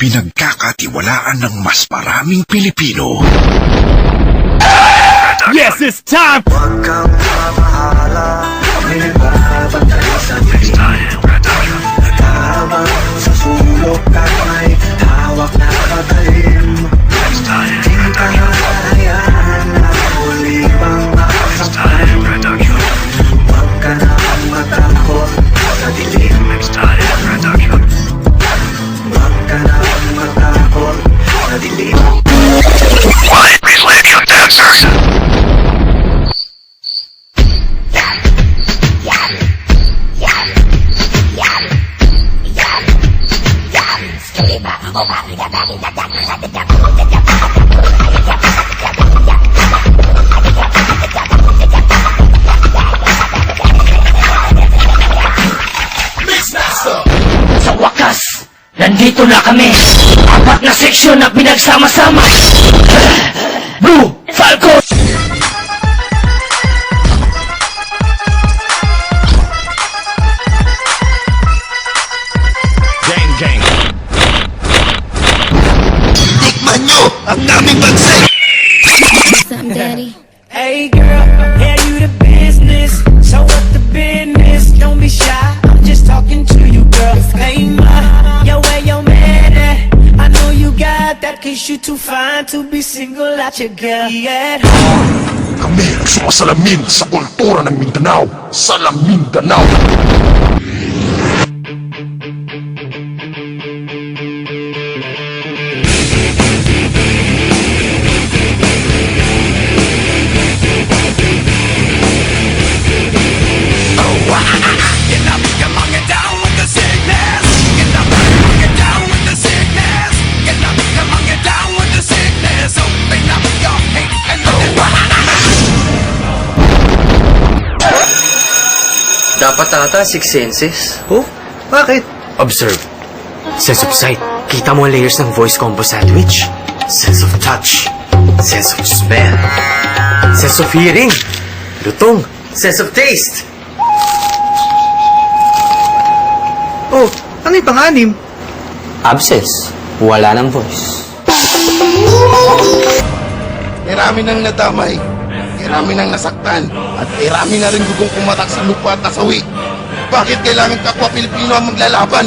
pinagkakatiwalaan ng mas maraming Pilipino. Yes, it's time! Nandito na kami. Apat na seksyon na pinagsama-sama. Cause you too fine to be single out your girl. Yeah. Kami ang sumasalamin sa kultura ng Mindanao. Salam Mindanao. Dapat ata six senses. Oh? Bakit? Observe. Sense of sight. Kita mo ang layers ng voice combo sandwich. Sense of touch. Sense of smell. Sense of hearing. Lutong. Sense of taste. Oh, ano yung pang-anim? Abscess. Wala ng voice. Marami nang nadamay. Marami nang nasaktan. At marami na rin gugong kumatak sa lupa at nasawi. Bakit kailangan kapwa Pilipino ang maglalaban?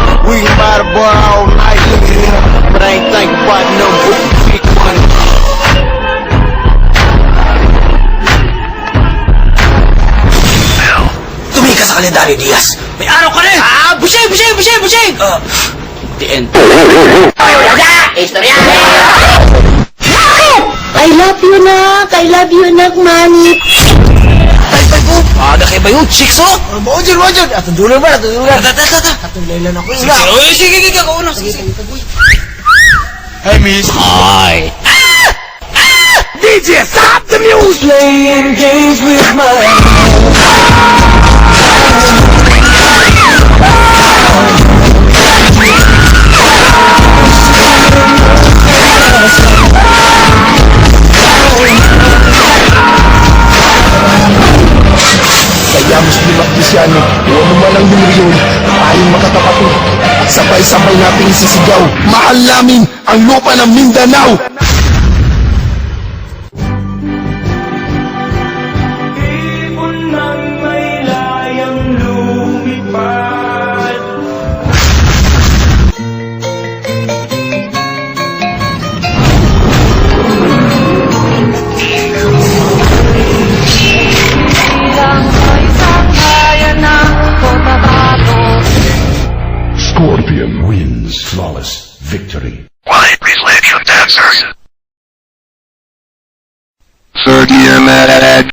We can buy the boy all night. But I ain't thinking about no big money. tumika sa kalendaryo, Diaz. May araw ka rin! Ah, busay, busay, busay, busay! Uh, the end. Istorya! I love you, nak. I love you, nak, manit. Ko! Aga kayo ba yun? Chicks, oh! Roger, Roger! Atong dulo ba? Atong dulo Tata, tata, tata! Atong laylan ako. Sige, sige, sige, sige, ako una. Sige, sige. Hey, miss. Hi! DJ, stop the music! Playing games with my o ano man ang reliyon, tayong makakapatid. At sabay-sabay nating sisigaw, mahal namin ang lupa ng Mindanao! Scorpion wins flawless victory. Why reflection dancers? 30 year mad